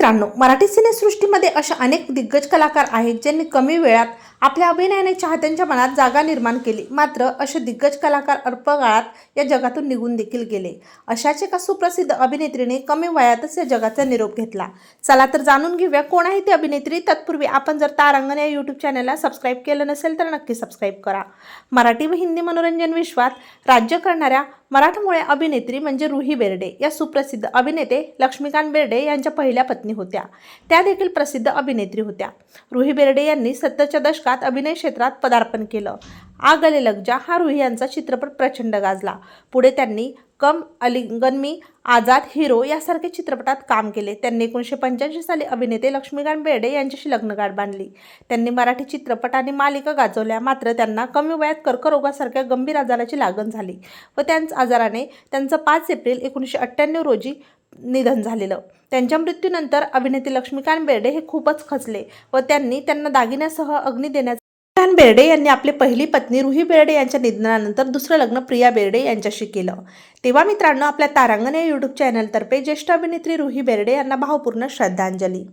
मित्रांनो मराठी सिनेसृष्टीमध्ये अशा अनेक दिग्गज कलाकार आहेत ज्यांनी कमी वेळात आपल्या अभिनयाने चाहत्यांच्या मनात जागा निर्माण केली. मात्र असे दिग्गज कलाकार अल्प काळात या जगातून निघून देखील गेले. अशाच एका सुप्रसिद्ध अभिनेत्रीने कमी वयातच या जगाचा निरोप घेतला. चला तर जाणून घेऊया कोण आहे ती अभिनेत्री. तत्पूर्वी आपण जर तारांगण या यूट्यूब चॅनलला सबस्क्राईब केलं नसेल तर नक्की सबस्क्राईब करा. मराठी व हिंदी मनोरंजन विश्वात राज्य करणाऱ्या मराठमोळ्या अभिनेत्री म्हणजे रुही बेर्डे. या सुप्रसिद्ध अभिनेते लक्ष्मीकांत बेर्डे यांच्या पहिल्या पत्नी होत्या. त्या देखील प्रसिद्ध अभिनेत्री होत्या. रुही बेर्डे यांनी सत्तरच्या दशकात अभिनय क्षेत्रात पदार्पण केलं. आग आले हा रुही यांचा चित्रपट प्रचंड गाजला. पुढे त्यांनी कम अलिंगन मी आझाद हिरो यासारखे चित्रपटात काम केले. त्यांनी एकोणीसशे पंच्याऐंशी साली अभिनेते लक्ष्मीकांत बेर्डे यांच्याशी लग्नगाठ बांधली. त्यांनी मराठी चित्रपट आणि मालिका गाजवल्या. मात्र त्यांना कमी वयात कर्करोगासारख्या गंभीर आजाराची लागण झाली व त्यांच्या आजाराने त्यांचं पाच एप्रिल एकोणीसशे अठ्ठ्याण्णव रोजी निधन झालेलं. त्यांच्या मृत्यूनंतर अभिनेते लक्ष्मीकांत बेर्डे हे खूपच खचले व त्यांनी त्यांना दागिन्यासह अग्नी देण्याचा लक्ष्मीकांत बेर्डे यांनी आपली पहिली पत्नी रुही बेर्डे यांच्या निधनानंतर दुसरं लग्न प्रिया बेर्डे यांच्याशी केलं. तेव्हा मित्रांनो आपल्या तारांगण या यूट्यूब चॅनलतर्फे ज्येष्ठ अभिनेत्री रुही बेर्डे यांना भावपूर्ण श्रद्धांजली.